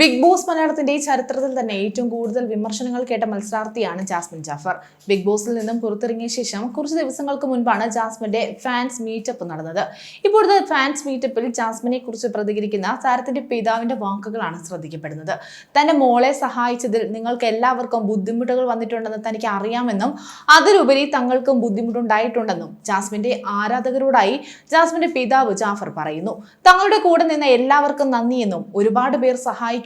Big boss മലയാളത്തിന്റെ ഈ ചരിത്രത്തിൽ തന്നെ ഏറ്റവും കൂടുതൽ വിമർശനങ്ങൾ കേട്ട മത്സരാർത്ഥിയാണ് ജാസ്മിൻ ജാഫർ. ബിഗ് ബോസിൽ നിന്നും പുറത്തിറങ്ങിയ ശേഷം കുറച്ച് ദിവസങ്ങൾക്ക് മുൻപാണ് ജാസ്മിന്റെ ഫാൻസ് മീറ്റപ്പ് നടന്നത്. ഇപ്പോഴത്തെ ഫാൻസ് മീറ്റപ്പിൽ ജാസ്മിനെ കുറിച്ച് പ്രതികരിക്കുന്ന താരത്തിന്റെ പിതാവിന്റെ വാക്കുകളാണ് ശ്രദ്ധിക്കപ്പെടുന്നത്. തന്റെ മോളെ സഹായിച്ചതിൽ നിങ്ങൾക്ക് എല്ലാവർക്കും ബുദ്ധിമുട്ടുകൾ വന്നിട്ടുണ്ടെന്ന് തനിക്ക് അറിയാമെന്നും അതിലുപരി തങ്ങൾക്കും ബുദ്ധിമുട്ടുണ്ടായിട്ടുണ്ടെന്നും ജാസ്മിന്റെ ആരാധകരോടായി ജാസ്മിന്റെ പിതാവ് ജാഫർ പറയുന്നു. തങ്ങളുടെ കൂടെ നിന്ന എല്ലാവർക്കും നന്ദിയെന്നും ഒരുപാട് പേർ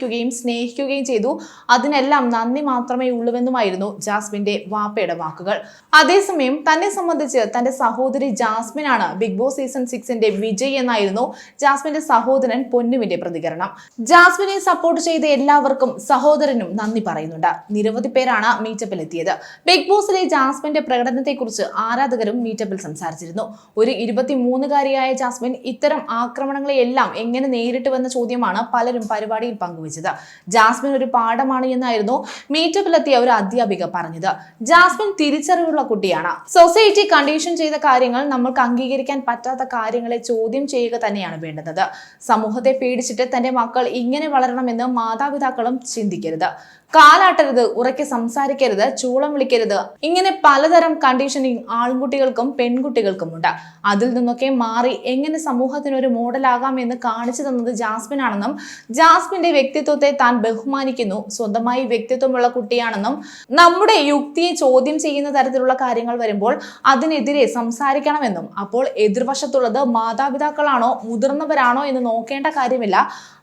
സഹായിക്കുകയും സ്നേഹിക്കുകയും ചെയ്തു. അതിനെല്ലാം നന്ദി മാത്രമേ ഉള്ളുവെന്നുമായിരുന്നു ജാസ്മിന്റെ വാപ്പയുടെ വാക്കുകൾ. അതേസമയം തന്നെ സംബന്ധിച്ച് തന്റെ സഹോദരി ജാസ്മിൻ ആണ് ബിഗ് ബോസ് സീസൺ സിക്സിന്റെ വിജയ് എന്നായിരുന്നു ജാസ്മിന്റെ സഹോദരൻ പൊന്നുവിന്റെ പ്രതികരണം. ജാസ്മിനെ സപ്പോർട്ട് ചെയ്ത എല്ലാവർക്കും സഹോദരനും നന്ദി പറയുന്നുണ്ട്. നിരവധി പേരാണ് മീറ്റപ്പിൽ എത്തിയത് ബിഗ് ബോസിലെ ജാസ്മിന്റെ പ്രകടനത്തെക്കുറിച്ച് ആരാധകരും മീറ്റപ്പിൽ സംസാരിച്ചിരുന്നു. ഒരു ഇരുപത്തിമൂന്നുകാരിയായ ജാസ്മിൻ ഇത്തരം ആക്രമണങ്ങളെയെല്ലാം എങ്ങനെ നേരിട്ടുവെന്ന ചോദ്യമാണ് പലരും പരിപാടിയിൽ പങ്കുവച്ചത്. ജാസ്മിൻ ഒരു പാഠമാണ് എന്നായിരുന്നു മീറ്റപ്പിലെത്തിയ ഒരു അധ്യാപിക പറഞ്ഞത്. ജാസ്മിൻ തിരിച്ചറിവുള്ള കുട്ടിയാണ്. സൊസൈറ്റി കണ്ടീഷൻ ചെയ്ത കാര്യങ്ങൾ നമ്മൾക്ക് അംഗീകരിക്കാൻ പറ്റാത്ത കാര്യങ്ങളെ ചോദ്യം ചെയ്യുക തന്നെയാണ് വേണ്ടുന്നത്. സമൂഹത്തെ പേടിച്ചിട്ട് തന്റെ മക്കൾ ഇങ്ങനെ വളരണമെന്ന് മാതാപിതാക്കളും ചിന്തിക്കരുത്. കാലാട്ടരുത് ഉറക്കെ സംസാരിക്കരുത് ചൂളം വിളിക്കരുത്. ഇങ്ങനെ പലതരം കണ്ടീഷനിങ് ആൺകുട്ടികൾക്കും പെൺകുട്ടികൾക്കും ഉണ്ട് അതിൽ നിന്നൊക്കെ മാറി എങ്ങനെ സമൂഹത്തിന് ഒരു മോഡലാകാം എന്ന് കാണിച്ചു തന്നത് ജാസ്മിൻ ആണെന്നും ജാസ്മിന്റെ വ്യക്തിത്വത്തെ താൻ ബഹുമാനിക്കുന്നു സ്വന്തമായി വ്യക്തിത്വമുള്ള കുട്ടിയാണെന്നും നമ്മുടെ യുക്തിയെ ചോദ്യം ചെയ്യുന്ന തരത്തിലുള്ള കാര്യങ്ങൾ വരുമ്പോൾ അതിനെതിരെ സംസാരിക്കണമെന്നും അപ്പോൾ എതിർവശത്തുള്ളത് മാതാപിതാക്കളാണോ മുതിർന്നവരാണോ എന്ന് നോക്കേണ്ട കാര്യമില്ല.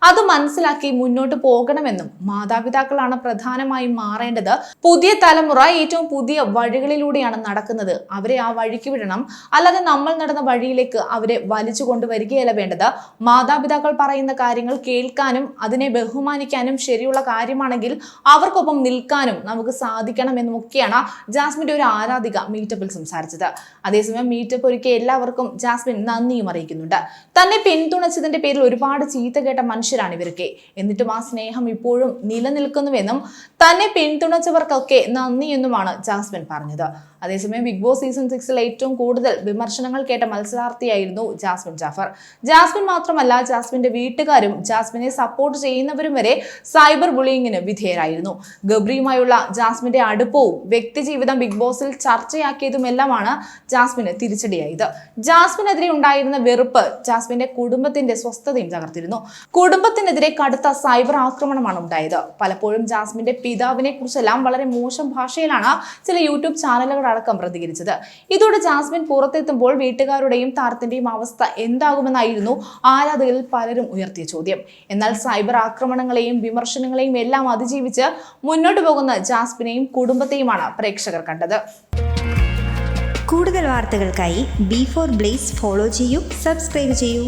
അത് മനസ്സിലാക്കി മുന്നോട്ട് പോകണമെന്നും മാതാപിതാക്കളാണ് പ്രധാനമായും മാറേണ്ടത് പുതിയ തലമുറ ഏറ്റവും പുതിയ വഴികളിലൂടെയാണ് നടക്കുന്നത്. അവരെ ആ വഴിക്ക് വിടണം. അല്ലാതെ നമ്മൾ നടന്ന വഴിയിലേക്ക് അവരെ വലിച്ചു കൊണ്ടുവരികയല്ല വേണ്ടത്. മാതാപിതാക്കൾ പറയുന്ന കാര്യങ്ങൾ കേൾക്കാനും അതിനെ ബഹുമാനിക്കാനും ശരിയുള്ള കാര്യമാണെങ്കിൽ അവർക്കൊപ്പം നിൽക്കാനും നമുക്ക് സാധിക്കണം എന്നുമൊക്കെയാണ് ജാസ്മിന്റെ ഒരു ആരാധിക മീറ്റപ്പിൽ സംസാരിച്ചത്. അതേസമയം മീറ്റപ്പ് ഒരുക്കിയ എല്ലാവർക്കും ജാസ്മിൻ നന്ദിയും അറിയിക്കുന്നുണ്ട്. തന്നെ പിന്തുണച്ചതിന്റെ പേരിൽ ഒരുപാട് ചീത്ത കേട്ട മനുഷ്യരാണ് ഇവരൊക്കെ. എന്നിട്ടും ആ സ്നേഹം ഇപ്പോഴും നിലനിൽക്കുന്നുവെന്നും തന്നെ പിന്തുണച്ചവർക്കൊക്കെ നന്ദിയെന്നുമാണ് ജാസ്മിൻ പറഞ്ഞത്. അതേസമയം ബിഗ് ബോസ് സീസൺ സിക്സിൽ ഏറ്റവും കൂടുതൽ വിമർശനങ്ങൾ കേട്ട മത്സരാർത്ഥിയായിരുന്നു ജാസ്മിൻ ജാഫർ. ജാസ്മിൻ മാത്രമല്ല ജാസ്മിന്റെ വീട്ടുകാരും ജാസ്മിനെ സപ്പോർട്ട് ചെയ്യുന്നവരും വരെ സൈബർ ബുള്ളിങ്ങിന് വിധേയരായിരുന്നു. ഗബ്രിയുമായുള്ള ജാസ്മിന്റെ അടുപ്പവും വ്യക്തിജീവിതം ബിഗ് ബോസിൽ ചർച്ചയാക്കിയതുമെല്ലാമാണ് ജാസ്മിന് തിരിച്ചടിയായത്. ജാസ്മിനെതിരെ ഉണ്ടായിരുന്ന വെറുപ്പ് ജാസ്മിന്റെ കുടുംബത്തിന്റെ സ്വസ്ഥതയും തകർത്തിരുന്നു. കുടുംബത്തിനെതിരെ കടുത്ത സൈബർ ആക്രമണമാണ് ഉണ്ടായത്. പലപ്പോഴും ജാസ്മിന്റെ പിതാവിനെ കുറിച്ചെല്ലാം വളരെ മോശം ഭാഷയിലാണ് ചില യൂട്യൂബ് ചാനലുകൾ അടക്കം പ്രതികരിച്ചത്. ഇതോടെ ജാസ്മിൻ പുറത്തെത്തുമ്പോൾ വീട്ടുകാരുടെയും താരത്തിന്റെയും അവസ്ഥ എന്താകുമെന്നായിരുന്നു ആരാധകരിൽ പലരും ഉയർത്തിയ ചോദ്യം. എന്നാൽ സൈബർ ആക്രമണങ്ങളെയും വിമർശനങ്ങളെയും എല്ലാം അതിജീവിച്ച് മുന്നോട്ട് പോകുന്ന ജാസ്മിനെയും കുടുംബത്തെയുമാണ് പ്രേക്ഷകർ കണ്ടത്. കൂടുതൽ വാർത്തകൾക്കായി ബി ഫോർ ബ്ലേസ് ഫോളോ ചെയ്യൂ സബ്സ്ക്രൈബ് ചെയ്യൂ.